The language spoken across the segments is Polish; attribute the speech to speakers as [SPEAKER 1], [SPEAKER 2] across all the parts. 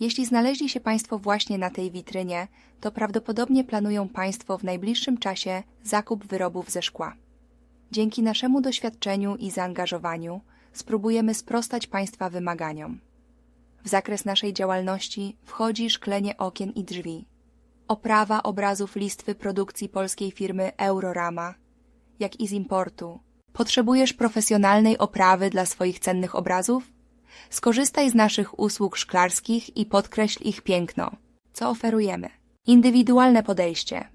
[SPEAKER 1] Jeśli znaleźli się Państwo właśnie na tej witrynie, to prawdopodobnie planują Państwo w najbliższym czasie zakup wyrobów ze szkła. Dzięki naszemu doświadczeniu i zaangażowaniu spróbujemy sprostać Państwa wymaganiom. W zakres naszej działalności wchodzi szklenie okien i drzwi, oprawa obrazów listwy produkcji polskiej firmy Eurorama, jak i z importu. Potrzebujesz profesjonalnej oprawy dla swoich cennych obrazów? Skorzystaj z naszych usług szklarskich i podkreśl ich piękno. Co oferujemy? Indywidualne podejście.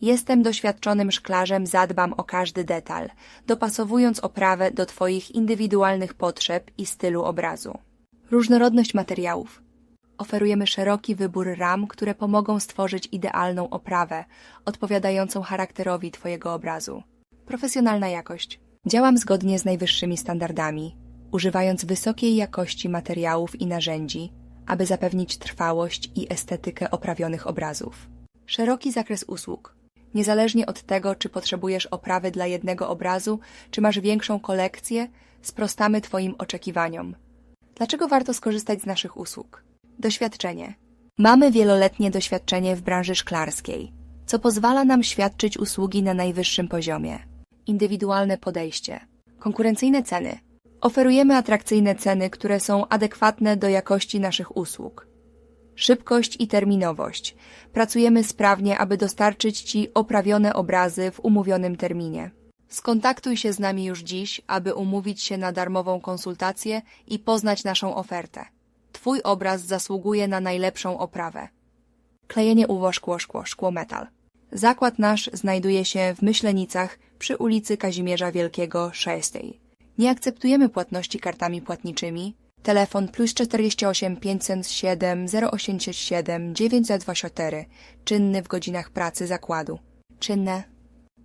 [SPEAKER 1] Jestem doświadczonym szklarzem, zadbam o każdy detal, dopasowując oprawę do Twoich indywidualnych potrzeb i stylu obrazu. Różnorodność materiałów. Oferujemy szeroki wybór ram, które pomogą stworzyć idealną oprawę, odpowiadającą charakterowi Twojego obrazu. Profesjonalna jakość. Działam zgodnie z najwyższymi standardami, używając wysokiej jakości materiałów i narzędzi, aby zapewnić trwałość i estetykę oprawionych obrazów. Szeroki zakres usług. Niezależnie od tego, czy potrzebujesz oprawy dla jednego obrazu, czy masz większą kolekcję, sprostamy Twoim oczekiwaniom. Dlaczego warto skorzystać z naszych usług? Doświadczenie. Mamy wieloletnie doświadczenie w branży szklarskiej, co pozwala nam świadczyć usługi na najwyższym poziomie. Indywidualne podejście. Konkurencyjne ceny. Oferujemy atrakcyjne ceny, które są adekwatne do jakości naszych usług. Szybkość i terminowość. Pracujemy sprawnie, aby dostarczyć Ci oprawione obrazy w umówionym terminie. Skontaktuj się z nami już dziś, aby umówić się na darmową konsultację i poznać naszą ofertę. Twój obraz zasługuje na najlepszą oprawę. Klejenie UWO szkło szkło szkło metal. Zakład nasz znajduje się w Myślenicach przy ulicy Kazimierza Wielkiego 6. Nie akceptujemy płatności kartami płatniczymi. Telefon plus 48 507 087 924 czynny w godzinach pracy zakładu. Czynne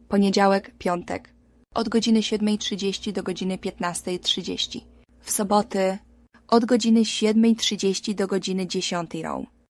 [SPEAKER 1] poniedziałek, piątek od godziny 7.30 do godziny 15.30. W soboty od godziny 7.30 do godziny 10 rą.